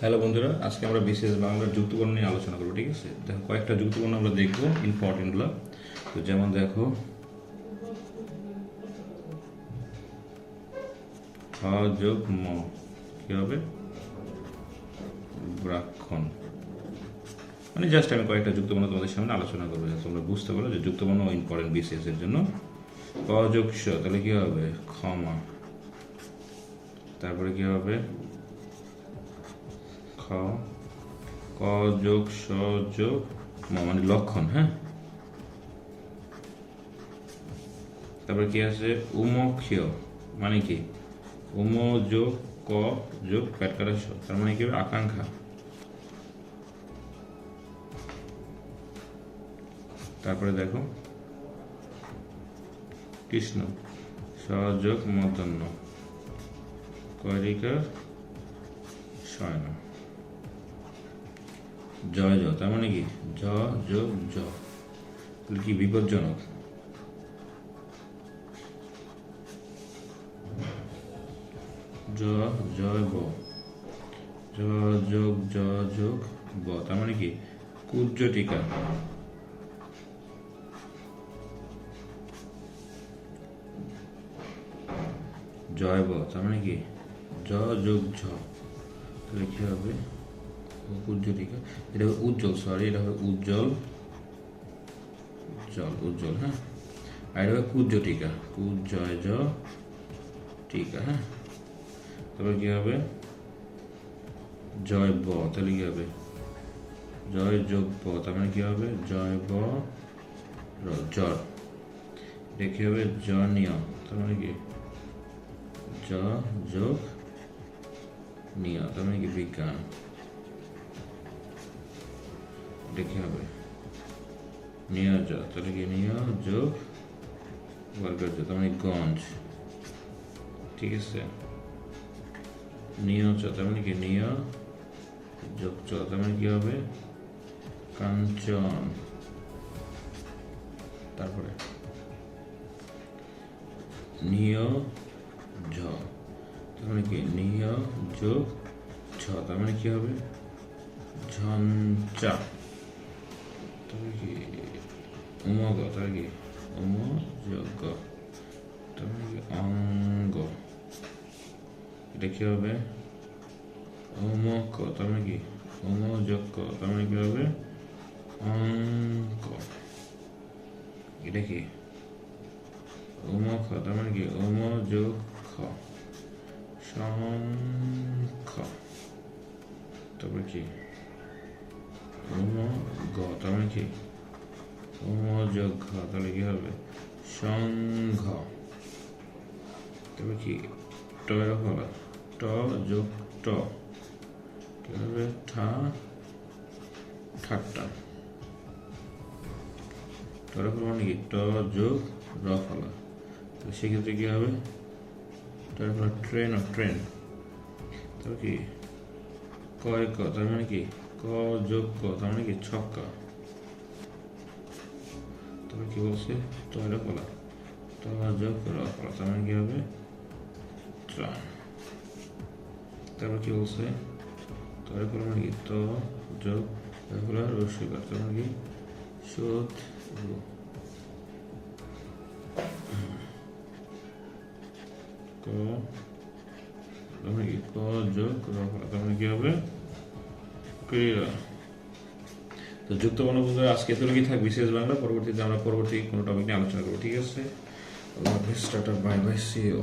Hello বন্ধুরা, আজকে আমরা বিশেষ বাংলার যুক্তবর্ণ নিয়ে আলোচনা করব, ঠিক আছে? দেখো, কয়েকটা যুক্তবর্ণ আমরা দেখব ইম্পর্টেন্টগুলো তো যেমন দেখো কি হবে? ব্রাক্ষণ। মানে জাস্ট আমি কয়েকটা যুক্তবর্ণ তোমাদের সামনে আলোচনা করব তোমরা বুঝতে পারো যে যুক্তবর্ণ ইম্পর্টেন্ট বিশেষ এর জন্য। ক যোগ স তাহলে কি হবে? ক্ষমা। তারপরে কি হবে? খ ক যোগ, স যোগ মানে লক্ষণ হ্যাঁ? তারপরে কি আছে? উমক্ষীয় মানে কি? উম যোগ, ক যোগ, প্যাট কাটা তার মানে কি হবে? আকাঙ্ক্ষা। তারপরে দেখো, কৃষ্ণ সযোগ মতন্য। কৈরিকা শয়ন। জয় জ, তার মানে কি? জ যোগ জ তাহলে কি বিপজ্জনক? জ জয় ব জ, যোগ জ, যোগ ব তার মানে কি? কুর্য টিকা জয় ব। তার মানে কি? জ, যোগ, ঝ। তাহলে হবে? উজ্জ্বলিকা। এটা হবে উজ্জ্বল সরি এটা হবে উজ্জ্বল। উজ্জ্বল উজ্জ্বল হ্যাঁ? আর এটা হবে কুজ্জ টিকা টিকা হ্যাঁ? তারপর কি হবে? জয় ব তাহলে কি হবে? জয় যোগ ব তার মানে কি হবে? জয় ব র জ্বর এটা কি হবে? জনীয়, তার মানে কি? জ যোগ নিয়, তার মানে কি? বিজ্ঞান। লিখে হবে নিয়োজ তাহলে কি নিয়োগ বর্গজ তার মানে গঞ্জ। ঠিক আছে। নিয়োজ তার মানে কি নিয় যোগ মানে কি হবে? কাঞ্চন। তারপরে? নিয় ঝ তার কি? নিয় যোগ ছ তার মানে কি হবে? ঝঞ্চা তবে কি উমযোগ তবে কি অঙ্গ এটা কি হবে উমক তার মানে কি উমযোগ তার মানে কি হবে অঙ্ক এটা কি উমখ তার মানে কি উমযোগ শঙ্খ তারপরে কি গ তার মানে কি? উম যোগ ঘ, তাহলে কি? হবে? সংঘ তবে কি ট এর ট যোগ ট হবে ঠা, ঠাট্টা। টর ফল মানে কি? ট যোগ র ফলা। তো সেক্ষেত্রে কি হবে? টর ফলা ট্রেন ট্রেন। তবে কি? কয় ক? তার মানে ক? যোগ ক, তার মানে কি ছক্কা তবে কি বলছে? তয়রা ফলা ত যোগ র ফলা তার মানে কি হবে? ত্রাণ তারপর কি বলছে? তয়রা ফলা মানে কি? ত যোগ ফলা রস্বীকার তার মানে কি? সুদ ক, তার মানে কি? ক যোগ র ফলা তার মানে কি হবে? তো যুক্ত বন্ধুরা আজকে এতটুকুই থাক বিশেষ বাংলা, পরবর্তীতে আমরা পরবর্তী কোনো টপিক নিয়ে আলোচনা করব, ঠিক আছে? Bye bye C you